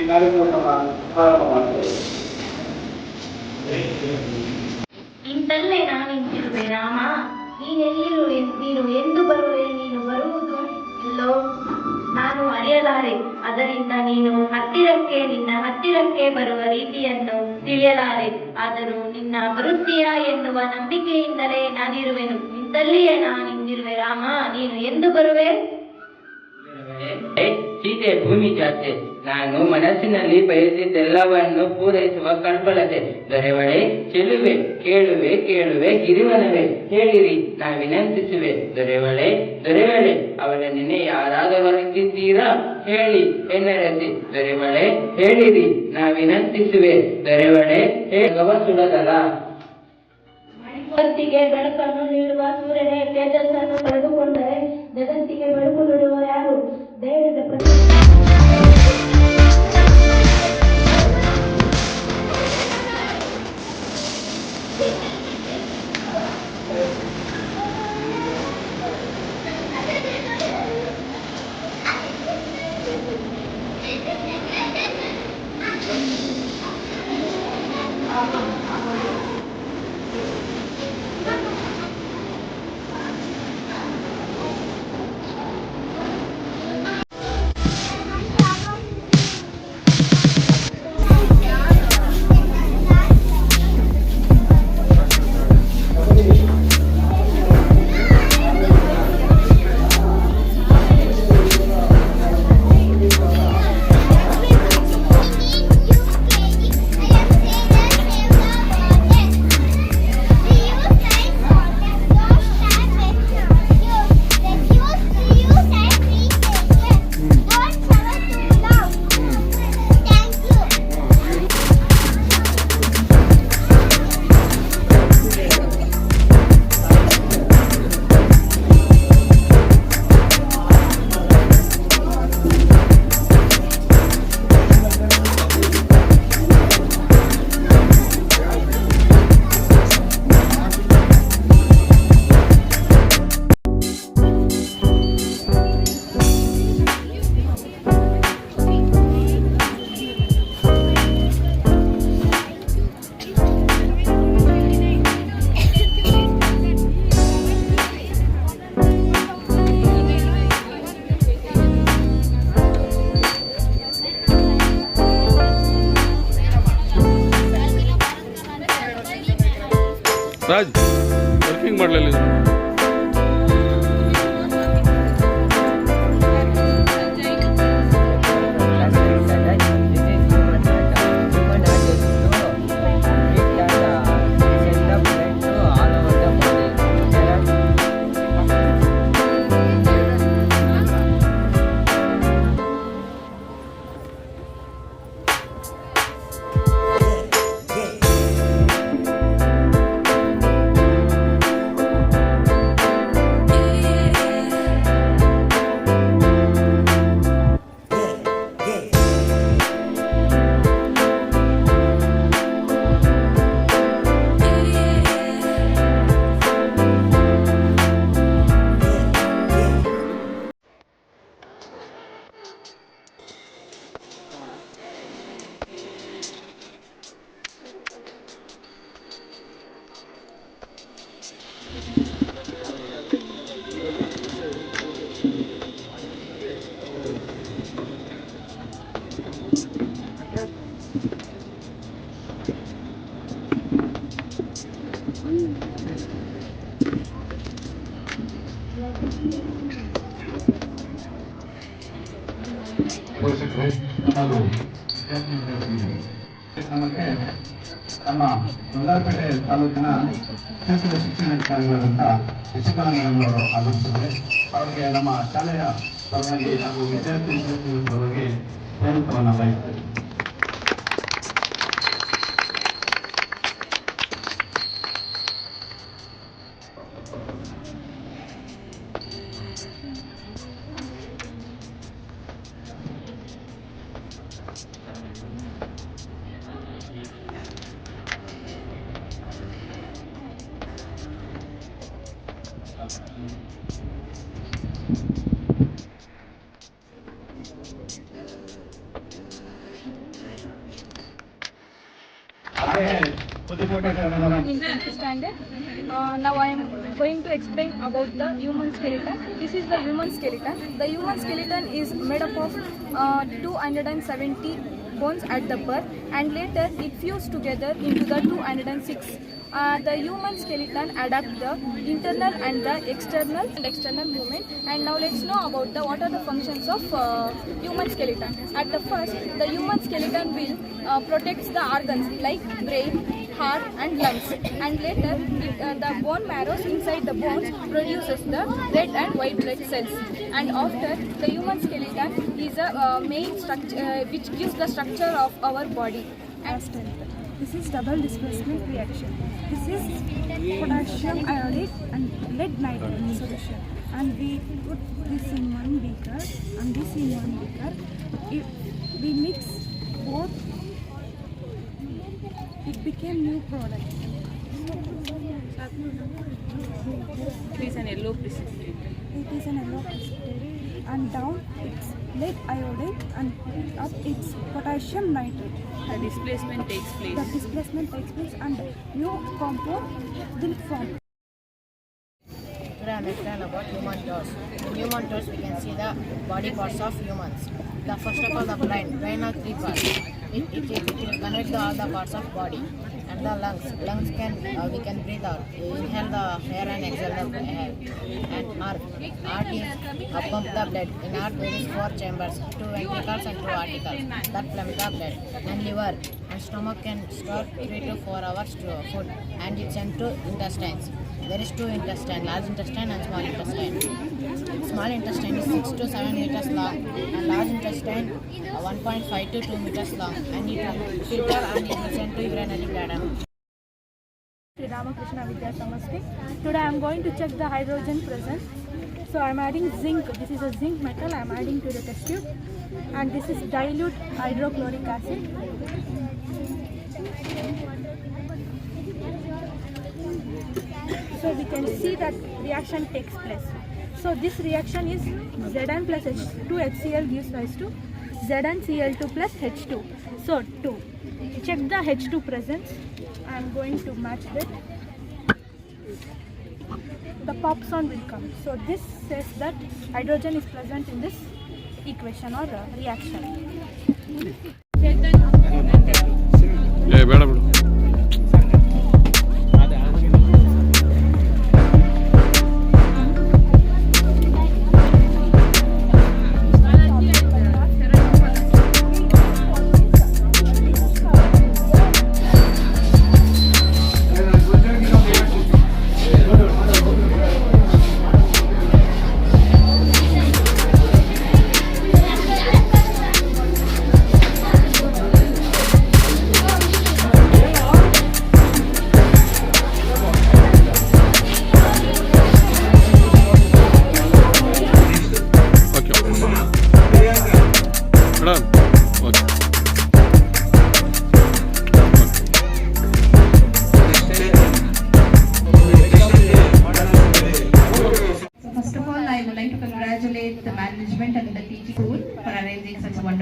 ಈ ಕಾರ್ಯಕ್ರಮವನ್ನು ಪ್ರಾರಂಭ ಮಾಡ್ತೇವೆ ಇಂತಲ್ಲೇ ನಾನಿಂತಿರುವೆ ರಾಮ. ನೀನೆಲ್ಲಿರುವೆ ನೀನು ಎಂದು ಬರುವೆ, ನೀನು ಬರುವುದು ಎಲ್ಲೋ? ನಾನು ಅರಿಯಲಾರೆ, ಅದರಿಂದ ನೀನು ಹತ್ತಿರಕ್ಕೆ, ನಿನ್ನ ಹತ್ತಿರಕ್ಕೆ ಬರುವ ರೀತಿಯನ್ನು ತಿಳಿಯಲಾರೆ. ಆದರೂ ನಿನ್ನ ಬರುತ್ತೀಯಾ ಎನ್ನುವ ನಂಬಿಕೆಯಿಂದಲೇ ನಾನಿರುವೆನು. ಇಂತಲ್ಲಿಯೇ ನಾನಿಂದಿರುವೆ ರಾಮ. ನೀನು ಎಂದು ಬರುವೆ? ಸೀತೆ ಭೂಮಿ ಜಾತೆ ನಾನು ಮನಸ್ಸಿನಲ್ಲಿ ಬಯಸಿದ್ದೆಲ್ಲವನ್ನು ಪೂರೈಸುವ ಕಳ್ಕೊಳ್ಳದೆ ದೊರೆವಳೆ, ಚೆಲುವೆ, ಕೇಳುವೆ ಕೇಳುವೆ, ಗಿರಿವನವೇ ಹೇಳಿರಿ ನಾ ವಿನಂತಿಸುವೆ. ದೊರೆವಳೆ ದೊರೆವಳೆ ಅವಳ ನೆನೆ ಯಾರಾದವರಿದ್ದೀರಾ ಹೇಳಿ ಎನ್ನರಸಿ ದೊರೆವಳೆ, ಹೇಳಿರಿ ನಾ ವಿನಂತಿಸುವೆ. ದೊರೆವಳೆ, ಹೇಳುವ ಸುಡದಲ್ಲ ಹೊತ್ತಿಗೆ ಬೆಳಕನ್ನು ನೀಡುವ ಸೂರ್ಯನೇ ರಾಜ್ ವರ್ಕಿಂಗ್ ಮಾಡಲಿಲ್ಲ ಬಂಗಾರಪೇಟೆ ತಾಲೂಕಿನ ಕ್ಷೇತ್ರದ ಶಿಕ್ಷಣಾಧಿಕಾರಿಗಳಾದಂಥ ಶಶಿಕಲಾನವರು ಆಗಮಿಸಿದ್ದಾರೆ. ಅವರಿಗೆ ನಮ್ಮ ಶಾಲೆಯ ಪರವಾಗಿ ಹಾಗೂ ವಿದ್ಯಾರ್ಥಿ ಪರವಾಗಿ ಸ್ವಾಗತವನ್ನು ಬಯಸ್ತೇವೆ Uh, now I am going to explain about the human skeleton. This is the human skeleton. The human skeleton is made up of uh, 270 bones at the birth and later it fused together into the 206. Uh, the human skeleton adapt the internal and the external and external movement and now let's know about the what are the functions of uh, human skeleton at the first the human skeleton will uh, protects the organs like brain heart and lungs and later it, uh, the bone marrow inside the bones produces the red and white blood cells and after the human skeleton is a uh, main structure uh, which gives the structure of our body and This is double displacement reaction. This is potassium iodide and lead nitrate solution. And we put this in one beaker and this in one beaker. If we mix both, became new product. It is an yellow precipitate. It is an yellow precipitate. And down it's lead iodide and up it's potassium nitrate. The displacement takes place. The displacement takes place and new compound will form. Today I am explain about human toes. In human toes we can see the body parts of humans. The first of all the brain. Brain has three parts. It, it, connect the, all the parts of body. And the lungs. Lungs can uh, we can breathe out. Inhale the air and exhale the air. And heart. Heart is pump the blood. In heart there is four chambers, two ventricles and two articles. That pump the blood. And liver and stomach can store three to four hours to food. And it sent to intestines. There is two intestine, large intestine and small intestine. Small intestine is 6 to 7 meters long and large intestine uh, 1.5 to 2 meters long and it filter and it will send to urinary bladder. Ramakrishna Vidya Samasti. Today I am going to check the hydrogen presence. So I am adding zinc. This is a zinc metal I am adding to the test tube. And this is dilute hydrochloric acid. So we can see that reaction takes place. So this reaction is Zn plus H2 HCl gives rise to ZnCl2 plus H2. So 2. Check the H2 presence. I am going to match that. The pop sound will come. So this says that hydrogen is present in this equation or uh, reaction.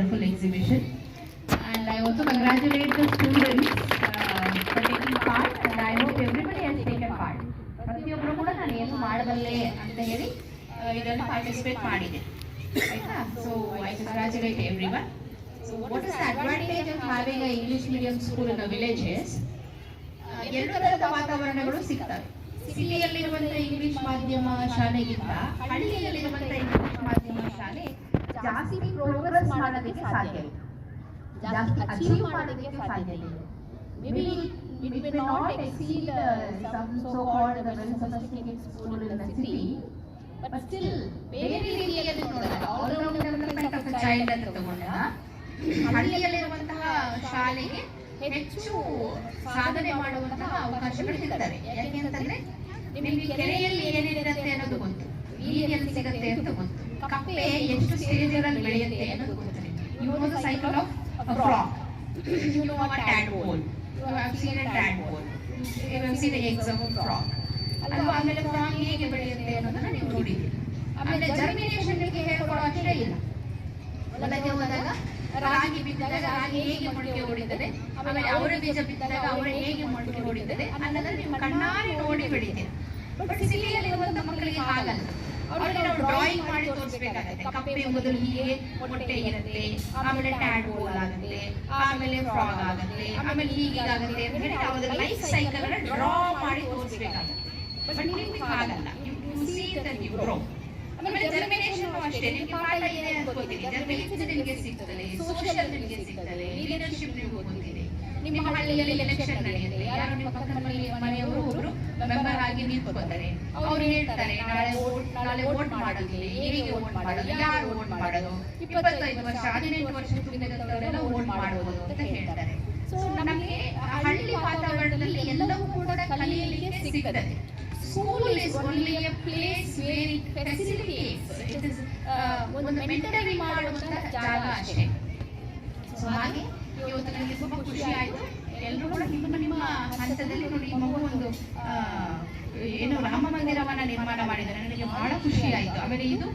Wonderful exhibition. And I also congratulate the students uh, for taking part and I hope everybody has taken part. ಪ್ರತಿಯೊಬ್ಬರು ಕೂಡ ನಾನು ಏನು ಮಾಡಬಲ್ಲೆ ಅಂತ ಹೇಳಿ ಆ, ಇದರಲ್ಲಿ participate ಮಾಡಿದೆ. ಆಯ್ತಾ? So I congratulate every one so what is advantage of having English medium school in villages ಎರಡು ತರಹದ ವಾತಾವರಣಗಳು ಸಿಗ್ತವೆ. ಸಿಟಿಯಲ್ಲಿರುವಂತಹ ಇಂಗ್ಲಿಷ್ ಮಾಧ್ಯಮ ಶಾಲೆಗಿಂತ ಹಳ್ಳಿಯಲ್ಲಿರುವಂತಹ ಇಂಗ್ಲಿಷ್ ಮಾಧ್ಯಮ ಶಾಲೆ ಜಾಸ್ತಿ ಪ್ರೋಗ್ರೆಸ್ ಮಾಡೋದಕ್ಕೆ ಸಾಧ್ಯ ಇದೆ ಜಾಸ್ತಿ ಅಚೀವ್ ಮಾಡೋದಕ್ಕೆ ಸಾಧ್ಯ ಇದೆ maybe it may not exceed some so called the very sophisticated school in the city but still ಬೇರೆ ರೀತಿಯಲ್ಲಿ ನೋಡಿದ್ರೆ all round development of child ಅಂತ ತಗೊಂಡಾಗ ಹಳ್ಳಿಯಲ್ಲಿರುವಂತಹ ಶಾಲೆಗೆ ಹೆಚ್ಚು ಸಾಧನೆ ಮಾಡುವಂತಹ ಅವಕಾಶಗಳು ಯಾಕೆ ಅಂತಂದ್ರೆ ನಿಮಗೆ ಕೆರೆಯಲ್ಲಿ ಏನೇನಿರುತ್ತೆ ಅನ್ನೋದು ಗೊತ್ತು. ಎಲ್ಲಿ ಸಿಗುತ್ತೆ ಅಂತ ಗೊತ್ತು. ಕಪ್ಪೆ ಎಷ್ಟು ಸ್ಟೇಜಲ್ಲಿ ಬೆಳೆಯುತ್ತೆ ಅನ್ನೋದು cycle of frog you know have ಹೇಗೆ ಬೆಳೆಯುತ್ತೆ ಅನ್ನೋದನ್ನ ನೀವು ಅಷ್ಟೇ ಇಲ್ಲ. ಹೊಲಕ್ಕೆ ಹೋದಾಗ ರಾಗಿ ಬಿದ್ದಾಗ ರಾಗಿ ಹೇಗೆ ಮೊಳಕೆ ಹೊಡಿತದೆ? ಆಮೇಲೆ ಅವರ ಬೀಜ ಬಿದ್ದಾಗ ಅವರ ಹೇಗೆ ಮೊಳಕೆ ಹೊಡಿತದೆ ಅನ್ನೋದನ್ನ ನೀವು ಕಣ್ಣಾರೆ ನೋಡಿ ಬೆಳಿತೀರಿ. ಬಟ್ ಸಿಟಿಯಲ್ಲಿ ಮಕ್ಕಳಿಗೆ ಹಾಗಲ್ಲ. ಅವ್ರಿಗೆ ನಾವು ಡ್ರಾಯಿಂಗ್ ಮಾಡಿ ತೋರಿಸ್ಬೇಕಾಗತ್ತೆ. ಕಪ್ಪೆ ಮೊದಲು ಹೀಗೆ ಮೊಟ್ಟೆ ಇರುತ್ತೆ. ಆಮೇಲೆ ಟ್ಯಾಡ್ ಹೋಲ್ ಆಗುತ್ತೆ. ಆಮೇಲೆ ಫ್ರಾಗ್ ಆಗುತ್ತೆ. ಆಮೇಲೆ ಹೀಗಾಗುತ್ತೆ ಅಂತ ಹೇಳಿ ನಾವು ಅದರ ಲೈಫ್ ಸೈಕಲ್ ಅನ್ನ ಡ್ರಾ ಮಾಡಿ ತೋರಿಸ್ಬೇಕಾಗತ್ತೆ. ಬಟ್ ನಿಮ್ಗೆ ಹಾಗಲ್ಲ. You see that you grow ಆಮೇಲೆ ಜರ್ಮಿನೇಷನ್ ಅಷ್ಟೇ. ನಿಮಗೆ ಪಾಠ ಇದೆ ಗೊತ್ತಿದೆ ಜರ್ಮಿನೇಷನ್ ನಿಮಗೆ ಸಿಗ್ತದೆ. ಸೋಷಿಯಲ್ ನಿಮಗೆ ಸಿಗ್ತದೆ. ಲೀಡರ್ಶಿಪ್ ನಿಮಗೆ ಗೊತ್ತಿದೆ. ನಿಮ್ಮ ಹಳ್ಳಿಯಲ್ಲಿ ಎಲೆಕ್ಷನ್ ನಡೆಯುತ್ತೆ. ಯಾರು ನಿಮ್ಮ ಪಕ್ಕದ ಮನೆಯವರು ಒಬ್ರು ಮೆಂಬರ್ ಆಗಿ ನಿಂತ್ಕೋತಾರೆ ಅವ್ರು ಹೇಳ್ತಾರೆ, ನಾಳೆ ನಾಳೆ ಓಟ್ ಮಾಡೋದಿಲ್ಲ ಹೇಗೆ ಓಟ್ ಮಾಡೋದು, ಯಾರು ಓಟ್ ಮಾಡೋದು? ಇಪ್ಪತ್ತೈದು ವರ್ಷ, ಹದಿನೆಂಟು ವರ್ಷ ತುಂಬಿದಂತವರೆಲ್ಲ ಓಟ್ ಮಾಡೋದು ಅಂತ ಹೇಳ್ತಾರೆ. ಸೊ ನಮಗೆ ಹಳ್ಳಿ ವಾತಾವರಣದಲ್ಲಿ ಎಲ್ಲವೂ ಕೂಡ ಕಲಿಯಲಿಕ್ಕೆ ಸಿಗ್ತದೆ. School is only a place where it it is ಒಂದು ಮೆಂಟರಿ ಮಾಡುವಂತಹ ಜಾಗ ಅಷ್ಟೇ. ಸೊ ಹಾಗೆ, ಇವತ್ತು ನನಗೆ ತುಂಬಾ ಖುಷಿ ಆಯ್ತು. ಎಲ್ಲರೂ ಕೂಡ ನಿಮ್ಮ ನಿಮ್ಮ ಹಂತದಲ್ಲಿ ನೋಡಿ ಮಗು ಒಂದು ಏನು ರಾಮ ಮಂದಿರವನ್ನ ನಿರ್ಮಾಣ ಮಾಡಿದ್ದಾರೆ. ನನಗೆ ಬಹಳ ಖುಷಿ ಆಯ್ತು ಆಮೇಲೆ ಇದು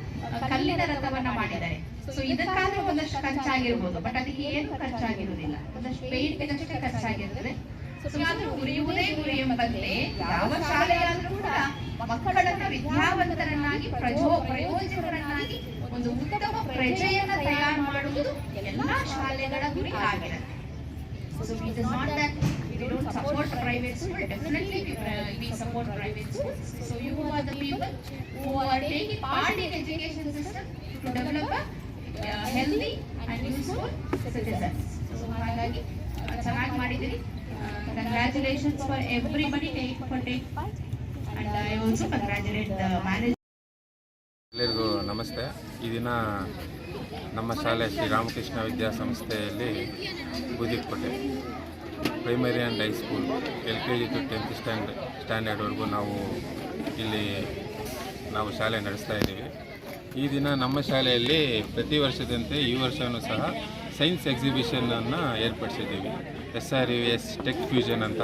ಕಲ್ಲಿನ ರಥವನ್ನ ಮಾಡಿದ್ದಾರೆ. ಸೊ ಇದಕ್ಕಾದ್ರೂ ಒಂದಷ್ಟು ಖರ್ಚಾಗಿರ್ಬೋದು. ಬಟ್ ಅದಕ್ಕೆ ಏನು ಖರ್ಚಾಗಿರುವುದಿಲ್ಲ. ಒಂದಷ್ಟು ಪೇಂಟ್ ಅಷ್ಟೇ ಖರ್ಚಾಗಿರ್ತದೆ. ಉರಿಯುವುದೇ ಗುರಿ ಎಂಬಂತೆ ಯಾವ ಶಾಲೆಯಾದ್ರೂ ಕೂಡ ಮಕ್ಕಳನ್ನ ವಿದ್ಯಾವಂತರನ್ನಾಗಿ, ಪ್ರಜೋ, ಪ್ರಯೋಜಕರನ್ನಾಗಿ, ಒಂದು ಉತ್ತಮ ಪ್ರಜೆಯನ್ನ ತಯಾರು ಮಾಡುವುದು ಎಲ್ಲಾ ಶಾಲೆಗಳ ಗುರಿ ಆಗಿರುತ್ತೆ. So it is not that we don't support private schools. definitely we, uh, support private schools. So you are the people who are taking part in education system to develop a uh, healthy and useful citizens. So ಹಾಗಾಗಿ uh, ಚೆನ್ನಾಗಿ ಮಾಡಿದ್ದೀರಿ congratulations for everybody take for take part and I also congratulate the manage ಎಲ್ಲರಿಗೂ ನಮಸ್ತೆ ಈ ದಿನ ನಮ್ಮ ಶಾಲೆ Sriramakrishna ವಿದ್ಯಾಸಂಸ್ಥೆಯಲ್ಲಿ Budikote primary and high school L K G to tenth stand ಸ್ಟ್ಯಾಂಡರ್ಡ್ವರೆಗೂ ನಾವು ಇಲ್ಲಿ ನಾವು ಶಾಲೆ ನಡೆಸ್ತಾ ಇದ್ದೀವಿ. ಈ ದಿನ ನಮ್ಮ ಶಾಲೆಯಲ್ಲಿ ಪ್ರತಿ ವರ್ಷದಂತೆ ಈ ವರ್ಷವೂ ಸಹ ಸೈನ್ಸ್ ಎಕ್ಸಿಬಿಷನನ್ನು ಏರ್ಪಡಿಸಿದ್ದೀವಿ. S R U S tech fusion ಅಂತ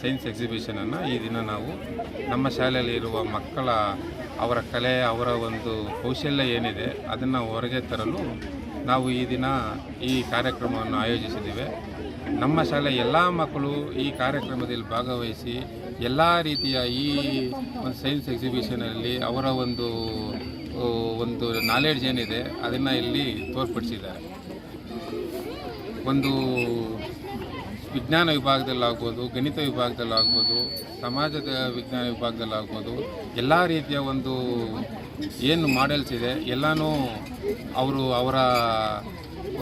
ಸೈನ್ಸ್ ಎಕ್ಸಿಬಿಷನನ್ನು ಈ ದಿನ ನಾವು ನಮ್ಮ ಶಾಲೆಯಲ್ಲಿ ಇರುವ ಮಕ್ಕಳ ಅವರ ಕಲೆ, ಅವರ ಒಂದು ಕೌಶಲ್ಯ ಏನಿದೆ ಅದನ್ನು ಹೊರಗೆ ತರಲು ನಾವು ಈ ದಿನ ಈ ಕಾರ್ಯಕ್ರಮವನ್ನು ಆಯೋಜಿಸಿದ್ದೇವೆ. ನಮ್ಮ ಶಾಲೆ ಎಲ್ಲ ಮಕ್ಕಳು ಈ ಕಾರ್ಯಕ್ರಮದಲ್ಲಿ ಭಾಗವಹಿಸಿ ಎಲ್ಲ ರೀತಿಯ ಈ ಒಂದು ಸೈನ್ಸ್ ಎಕ್ಸಿಬಿಷನಲ್ಲಿ ಅವರ ಒಂದು ಒಂದು ನಾಲೆಡ್ಜ್ ಏನಿದೆ ಅದನ್ನು ಇಲ್ಲಿ ತೋರ್ಪಡಿಸಿದ್ದಾರೆ. ಒಂದು ವಿಜ್ಞಾನ ವಿಭಾಗದಲ್ಲಾಗ್ಬೋದು, ಗಣಿತ ವಿಭಾಗದಲ್ಲಾಗ್ಬೋದು, ಸಮಾಜದ ವಿಜ್ಞಾನ ವಿಭಾಗದಲ್ಲಾಗ್ಬೋದು, ಎಲ್ಲ ರೀತಿಯ ಒಂದು ಏನು ಮಾಡೆಲ್ಸ್ ಇದೆ, ಎಲ್ಲನೂ ಅವರು ಅವರ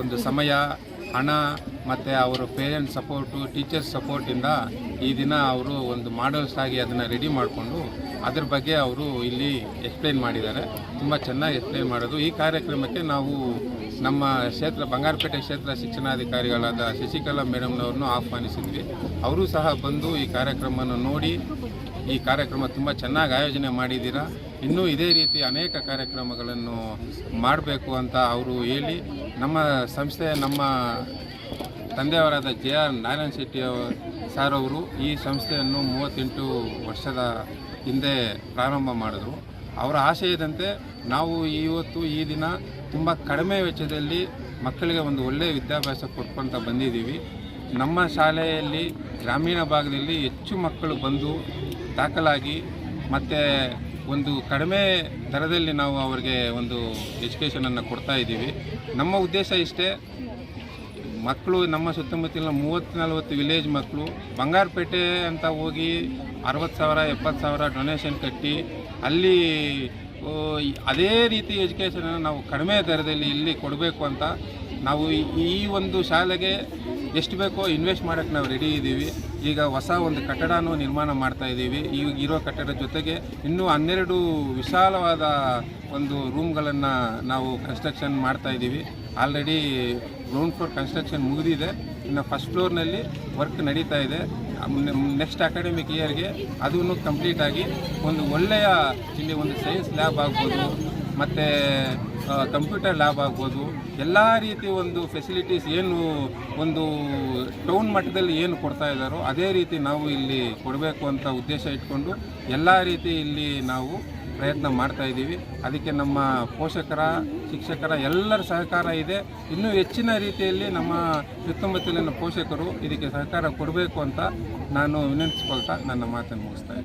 ಒಂದು ಸಮಯ, ಹಣ ಮತ್ತು ಅವರ ಪೇರೆಂಟ್ಸ್ ಸಪೋರ್ಟು ಟೀಚರ್ಸ್ ಸಪೋರ್ಟಿಂದ ಈ ದಿನ ಅವರು ಒಂದು ಮಾಡೆಲ್ಸ್ ಆಗಿ ಅದನ್ನು ರೆಡಿ ಮಾಡಿಕೊಂಡು ಅದ್ರ ಬಗ್ಗೆ ಅವರು ಇಲ್ಲಿ ಎಕ್ಸ್ಪ್ಲೈನ್ ಮಾಡಿದ್ದಾರೆ. ತುಂಬ ಚೆನ್ನಾಗಿ ಎಕ್ಸ್ಪ್ಲೈನ್ ಮಾಡೋದು. ಈ ಕಾರ್ಯಕ್ರಮಕ್ಕೆ ನಾವು ನಮ್ಮ ಕ್ಷೇತ್ರ, ಬಂಗಾರಪೇಟೆ ಕ್ಷೇತ್ರ ಶಿಕ್ಷಣಾಧಿಕಾರಿಗಳಾದ ಶಶಿಕಲಾ ಮೇಡಮ್ನವ್ರನ್ನೂ ಆಹ್ವಾನಿಸಿದ್ವಿ. ಅವರು ಸಹ ಬಂದು ಈ ಕಾರ್ಯಕ್ರಮವನ್ನು ನೋಡಿ, ಈ ಕಾರ್ಯಕ್ರಮ ತುಂಬ ಚೆನ್ನಾಗಿ ಆಯೋಜನೆ ಮಾಡಿದ್ದೀರಾ. ಇನ್ನೂ ಇದೇ ರೀತಿ ಅನೇಕ ಕಾರ್ಯಕ್ರಮಗಳನ್ನು ಮಾಡಬೇಕು ಅಂತ ಅವರು ಹೇಳಿ, ನಮ್ಮ ಸಂಸ್ಥೆ ನಮ್ಮ ತಂದೆಯವರಾದ J R Narayana Shetty sir ಅವರು ಈ ಸಂಸ್ಥೆಯನ್ನು ಮೂವತ್ತೆಂಟು ವರ್ಷದ ಹಿಂದೆ ಪ್ರಾರಂಭ ಮಾಡಿದ್ರು. ಅವರ ಆಶಯದಂತೆ ನಾವು ಇವತ್ತು ಈ ದಿನ ತುಂಬ ಕಡಿಮೆ ವೆಚ್ಚದಲ್ಲಿ ಮಕ್ಕಳಿಗೆ ಒಂದು ಒಳ್ಳೆಯ ವಿದ್ಯಾಭ್ಯಾಸ ಕೊಟ್ಕೊಳ್ತಾ ಬಂದಿದ್ದೀವಿ. ನಮ್ಮ ಶಾಲೆಯಲ್ಲಿ ಗ್ರಾಮೀಣ ಭಾಗದಲ್ಲಿ ಹೆಚ್ಚು ಮಕ್ಕಳು ಬಂದು ದಾಖಲಾಗಿ ಮತ್ತು ಒಂದು ಕಡಿಮೆ ದರದಲ್ಲಿ ನಾವು ಅವರಿಗೆ ಒಂದು ಎಜುಕೇಷನನ್ನು ಕೊಡ್ತಾ ಇದ್ದೀವಿ. ನಮ್ಮ ಉದ್ದೇಶ ಇಷ್ಟೇ ಮಕ್ಕಳು, ನಮ್ಮ ಸುತ್ತಮುತ್ತಲಿನ ಮೂವತ್ತು, ನಲವತ್ತು ವಿಲೇಜ್ ಮಕ್ಕಳು, ಬಂಗಾರಪೇಟೆ ಅಂತ ಹೋಗಿ ಅರವತ್ತು ಸಾವಿರ, ಎಪ್ಪತ್ತು ಸಾವಿರ ಡೊನೇಷನ್ ಕಟ್ಟಿ ಅಲ್ಲಿ ಅದೇ ರೀತಿ ಎಜುಕೇಷನನ್ನು ನಾವು ಕಡಿಮೆ ದರದಲ್ಲಿ ಇಲ್ಲಿ ಕೊಡಬೇಕು ಅಂತ ನಾವು ಈ- ಒಂದು ಶಾಲೆಗೆ ಎಷ್ಟು ಬೇಕೋ ಇನ್ವೆಸ್ಟ್ ಮಾಡೋಕ್ಕೆ ನಾವು ರೆಡಿ ಇದ್ದೀವಿ. ಈಗ ಹೊಸ ಒಂದು ಕಟ್ಟಡನೂ ನಿರ್ಮಾಣ ಮಾಡ್ತಾ ಇದ್ದೀವಿ. ಈಗ ಇರೋ ಕಟ್ಟಡದ ಜೊತೆಗೆ ಇನ್ನೂ ಹನ್ನೆರಡು ವಿಶಾಲವಾದ ಒಂದು ರೂಮ್ಗಳನ್ನು ನಾವು ಕನ್ಸ್ಟ್ರಕ್ಷನ್ ಮಾಡ್ತಾ ಇದ್ದೀವಿ. ಆಲ್ರೆಡಿ ಗ್ರೌಂಡ್ ಫ್ಲೋರ್ ಕನ್ಸ್ಟ್ರಕ್ಷನ್ ಮುಗಿದಿದೆ. ಇನ್ನು ಫಸ್ಟ್ ಫ್ಲೋರ್ನಲ್ಲಿ ವರ್ಕ್ ನಡೀತಾ ಇದೆ. ನೆಕ್ಸ್ಟ್ ಅಕಾಡೆಮಿಕ್ ಇಯರ್ಗೆ ಅದನ್ನು ಕಂಪ್ಲೀಟ್ ಆಗಿ ಒಂದು ಒಳ್ಳೆಯ ಇಲ್ಲಿ ಒಂದು ಸೈನ್ಸ್ ಲ್ಯಾಬ್ ಆಗ್ಬೋದು, ಮತ್ತು ಕಂಪ್ಯೂಟರ್ ಲ್ಯಾಬ್ ಆಗ್ಬೋದು. ಎಲ್ಲ ರೀತಿ ಒಂದು ಫೆಸಿಲಿಟೀಸ್ ಏನು ಒಂದು ಟೌನ್ ಮಟ್ಟದಲ್ಲಿ ಏನು ಕೊಡ್ತಾ ಇದ್ದಾರೋ ಅದೇ ರೀತಿ ನಾವು ಇಲ್ಲಿ ಕೊಡಬೇಕು ಅಂತ ಉದ್ದೇಶ ಇಟ್ಕೊಂಡು ಎಲ್ಲ ರೀತಿ ಇಲ್ಲಿ ನಾವು ಪ್ರಯತ್ನ ಮಾಡ್ತಾ ಇದ್ದೀವಿ. ಅದಕ್ಕೆ ನಮ್ಮ ಪೋಷಕರ, ಶಿಕ್ಷಕರ ಎಲ್ಲರ ಸಹಕಾರ ಇದೆ. ಇನ್ನೂ ಹೆಚ್ಚಿನ ರೀತಿಯಲ್ಲಿ ನಮ್ಮ ಸುತ್ತಮುತ್ತಲಿನ ಪೋಷಕರು ಇದಕ್ಕೆ ಸಹಕಾರ ಕೊಡಬೇಕು ಅಂತ ನಾನು ವಿನಂತಿಸ್ಕೊಳ್ತಾ ನನ್ನ ಮಾತನ್ನು ಮುಗಿಸ್ತಾ